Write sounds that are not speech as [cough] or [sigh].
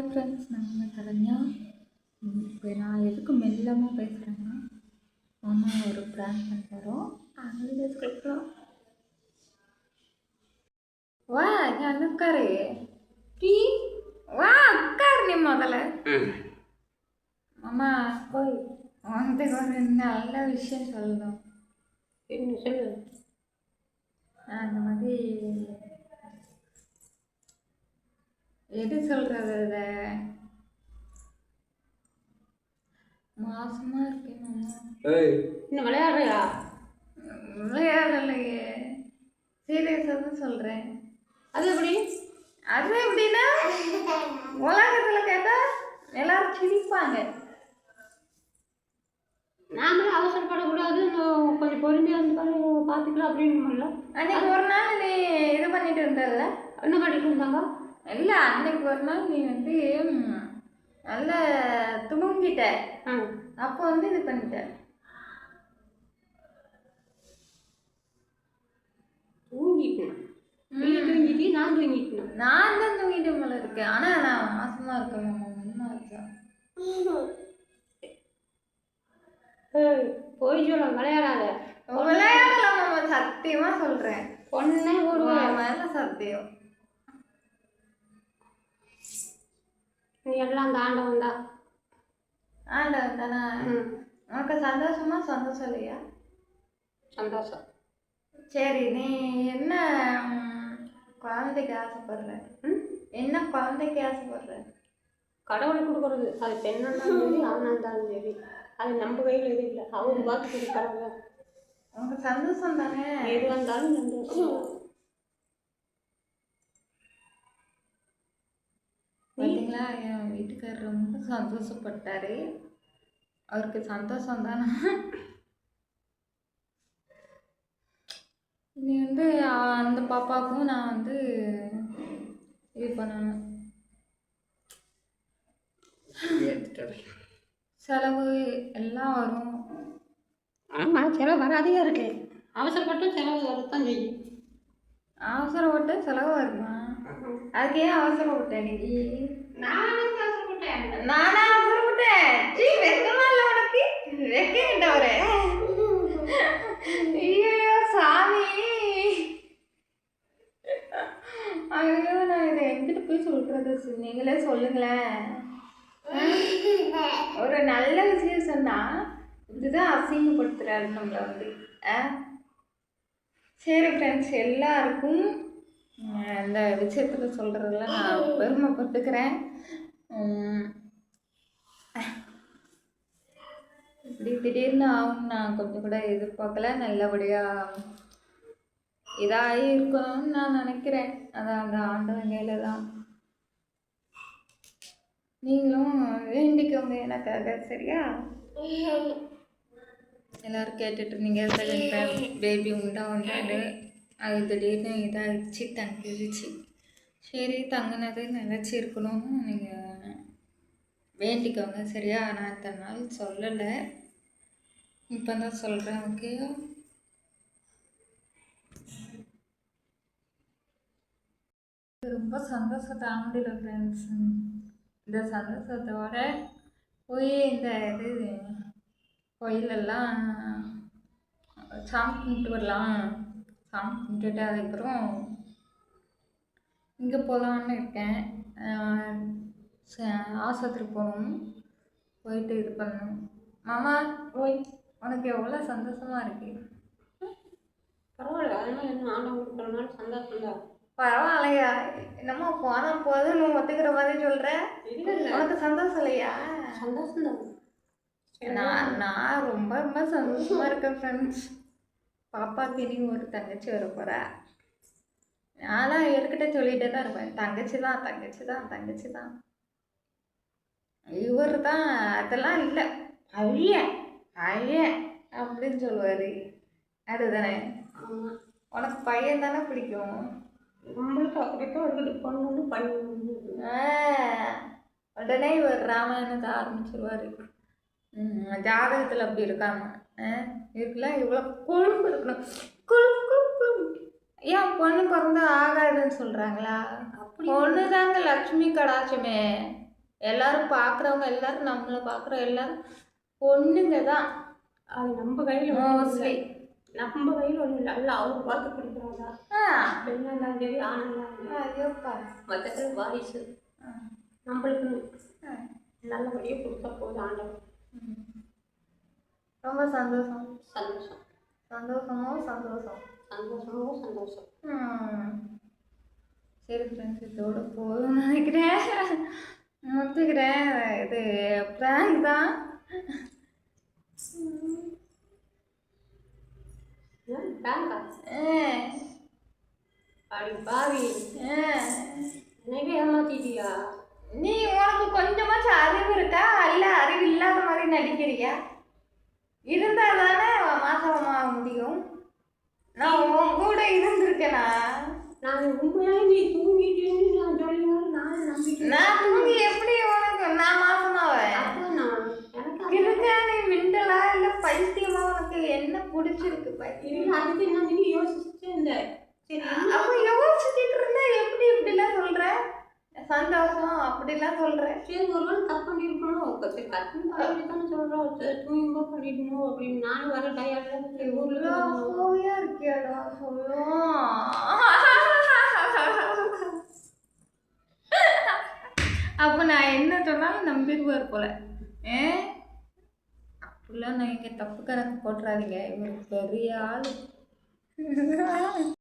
Friends நாங்கள் சரண்யா இப்போ நான் எதுக்கு மெல்லமாக பேசுகிறேன்னா மாமா ஒரு பிளான் பண்ணுறோம் அங்கே கொடுக்குறோம் வா இங்கே வந்து உட்காரு டீ வா உட்காரு நீ முதல்ல மாமா போய் வந்து ஒரு நல்ல விஷயம் சொல்லணும் என்ன சொல்லு நான் இந்த மாதிரி எது சொல்கிறது இதை மாசமாக இருக்கேன் இன்னும் விளையாடுறியா? விளையாடலையே. சீரியஸாக தான் சொல்கிறேன் அது எப்படி? அது எப்படின்னா உலகத்தில் கேட்டால் எல்லாரும் சிரிப்பாங்க. நாமளே அவசரப்படக்கூடாது. இன்னும் கொஞ்சம் பொறுமையாக பாரு, பார்த்துக்கலாம் அப்படின்னு அன்னைக்கு ஒரு நாள் நீ இது பண்ணிட்டு இருந்தல்ல என்ன பண்ணிட்டு இருந்தாங்க? இல்லை அன்னைக்கு ஒரு நாள் நீ வந்து நல்ல தூங்கிட்ட ஆ. அப்போ வந்து இது பண்ணிட்ட. தூங்கிட்டேன் நீ தூங்கிட்டு நான் தூங்கிட்டேன் நான் தான் தூங்கிட்டு போல இருக்கேன் ஆனால் நான் மாசமா இருக்கேன் மாமா போய் சொல்ல விளையாடாத. விளையாடலாம் மாமா சத்தியமா சொல்றேன். பொண்ணே ஒரு மேல சத்தியம். எல்லாம் அந்த ஆண்டவன் தான். ஆண்டவன் தானே? உனக்கு சந்தோஷமா சந்தோஷம் இல்லையா சந்தோஷம். சரி நீ என்ன குழந்தைக்கு ஆசைப்படுற? என்ன குழந்தைக்கு ஆசைப்படுற? கடவுளை கொடுக்குறது. அது பெண்ணாக இருந்தாலும் சரி ஆணாக இருந்தாலும் சரி. அது நம்ம கையில் எதுவும் இல்லை. அவர் பார்த்து கடவுளை உனக்கு சந்தோஷம் தானே? எது வந்தாலும் சந்தோஷம். பார்த்தீங்களா என் வீட்டுக்காரர் ரொம்ப சந்தோஷப்பட்டாரு. அவருக்கு சந்தோஷம் தானே நீ வந்து அந்த பாப்பாவுக்கும் நான் வந்து இது பண்ணணும். செலவு எல்லாம் வரும். ஆமாம் செலவு வராதே இருக்கு. அவசரப்பட்டு செலவு வரத்தான் செய்யும். அவசரப்பட்டு செலவு வருமா? அதுக்கு ஏன் அவசரப்பட்ட நீ நான் அவசரப்பட்டேன் நானா அவசரப்பட்டேன் சீ வெக்கமா இல்லை உனக்கு வெக்கிட்டவரே ஐயோ சாமி ஐயோ நான் எப்படி சொல்றது நீங்களே சொல்லுங்களேன். ஒரு நல்ல விஷயம் சொன்னா இதுதான் அசிங்கப்படுத்துறாரு நம்மளை வந்து. ஆ? சரி ஃப்ரெண்ட்ஸ் எல்லாருக்கும் இந்த விஷயத்தில் சொல்கிறதுல நான் பெருமைப்பட்டுக்கிறேன். இப்படி திடீர்னு ஆகும் நான் கொஞ்சம் கூட எதிர்பார்க்கல. நல்லபடியாக இதாகி இருக்கணும்னு நான் நினைக்கிறேன். அதான் அந்த ஆண்டவன் கையில் தான் நீங்களும் வேண்டிக்கோங்க எனக்காக சரியா? எல்லாரும் கேட்டுட்டு இருந்தீங்க. செகண்ட் டைம் பேபி உண்டா உண்டாடு அது திடீர்னு இதாகிடுச்சு தங்கிடுச்சு சரி தங்கினது நினச்சி இருக்கணும்னு நீங்கள் வேண்டிக்கோங்க சரியா? நான் இத்தனை நாள் சொல்லலை. இப்போ தான் சொல்கிறேன் ஓகே ரொம்ப சந்தோஷத்தை ஆண்டில் ஃப்ரெண்ட்ஸ் இந்த சந்தோஷத்தோட போய் இந்த இது கோயிலெல்லாம் சாமி கும்பிட்டு வரலாம். சாமி கும்பிட்டுட்டு அதுக்கப்புறம் இங்கே போகலான்னு இருக்கேன். ஆஹ் ச- ஆஸ்பத்திரி போகணும். போயிட்டு இது பண்ணணும். மாமா ஓய். உனக்கு எவ்வளோ சந்தோஷமா இருக்கு? பரவாயில்ல அதனால என்ன ஆண்டவன் கொடுக்குறதுனால சந்தோஷம் தான் பரவாயில்லையா? என்னமோ போனால் போதும் நீ ஒத்துக்கிற மாதிரி இல்லை உனக்கு சந்தோஷம் இல்லையா? சந்தோஷம் தான். நான் நான் ரொம்ப ரொம்ப சந்தோஷமா இருக்கேன் ஃப்ரெண்ட்ஸ் பாப்பாக்கு இனி ஒரு தங்கச்சி வர போறா. நான்லாம் இவர்கிட்ட சொல்லிட்டே தான் இருப்பேன். தங்கச்சி தான் தங்கச்சி தான் தங்கச்சி தான். இவர் தான் அதெல்லாம் இல்லை. ஐயன் ஐயன் அப்படின்னு சொல்லுவார். அதுதானே? உனக்கு பையன் தானே பிடிக்கும்? நம்மளுக்கு அப்படித்தான் இருக்குது. உடனே இவர் ராமாயணத்தை ஆரம்பிச்சிருவார். ஜாதகத்தில் அப்படி இருக்காம. ஆ, இதுக்கெல்லாம் இவ்வளோ கொழுப்பு இருக்கணும். கொழுப்பு கொழுப்பு. ஏன் பொண்ணு பிறந்தா ஆகாதுன்னு சொல்கிறாங்களா பொண்ணு தாங்க லட்சுமி கடாட்சமே. எல்லாரும் பார்க்குறவங்க எல்லாரும் நம்மளை பார்க்குற எல்லாரும் பொண்ணுங்க தான். அது நம்ம கையில் மோஸ்ட்லி நம்ம கையில் ஒன்றும் இல்லை. அல்ல அவங்க பார்த்து கொடுக்குறதா பெண்ணாக இருந்தாலும் சரி ஐயோப்பா மொத்தத்தில் வாரிசு. ஆ. நம்மளுக்கு ஆ. நல்லபடியாக கொடுத்தா போதும் ஆண்டவன். ரொம்ப சந்தோஷம். சந்தோஷம். சந்தோஷமோ சந்தோஷம். சந்தோஷமோ சந்தோஷம். சரி ஃப்ரெண்ட்ஸ் இதோட போதும்னு நினைக்கிறேன். முத்துக்கிறேன் இது ப்ராங்க் தான் ஏன் பேங்கா ஆ, அப்படி பாவி ஆ. என்னவே ஏமாத்திட்டியா? நீ உனக்கு கொஞ்சமாச்சும் அறிவு இருக்கா? இல்ல அறிவு இல்லாத மாதிரி நடிக்கிறியா? இருந்தா தானே மாசமாக முடியும். நான் உன் கூட இருந்திருக்கேனா? நான் உண்மையாக நீ தூங்கிட்டேன்னு நான் சொல்லுவேன் நான் நம்பிட்டேன் நான் தூங்கி எப்படி உனக்கு? நான் மாசமாவேன். எனக்கு இருக்கா நீ மிண்டலா இல்ல பைத்தியமா? உனக்கு என்ன பிடிச்சிருக்கு அதுக்கு நான் நீ யோசிச்சுட்டே இருந்தேன். சரி அப்ப யோசிச்சுட்டு இருந்தா எப்படி இப்படிலாம் சொல்ற? சந்தோஷம் அப்படிலாம் சொல்ற. சரி ஒரு வேளை தப்பு பண்ணியிருக்கணும் சரி கத்து அப்படி தானே சொல்கிறோம் சரி தூங்கும்போது பண்ணிடணும் அப்படின்னு நானும் வர டயர்டில் சரி ஊரில் அவ்வளோயா இருக்கியாடா அவ்வளோ அப்போ நான் என்ன சொன்னாலும் நம்பிடுவார் போல. ஏ இப்படிலாம் நான் இங்கே தப்பு கணக்கு போட்டுறாதீங்க. இவர் பெரிய ஆள். [laughs]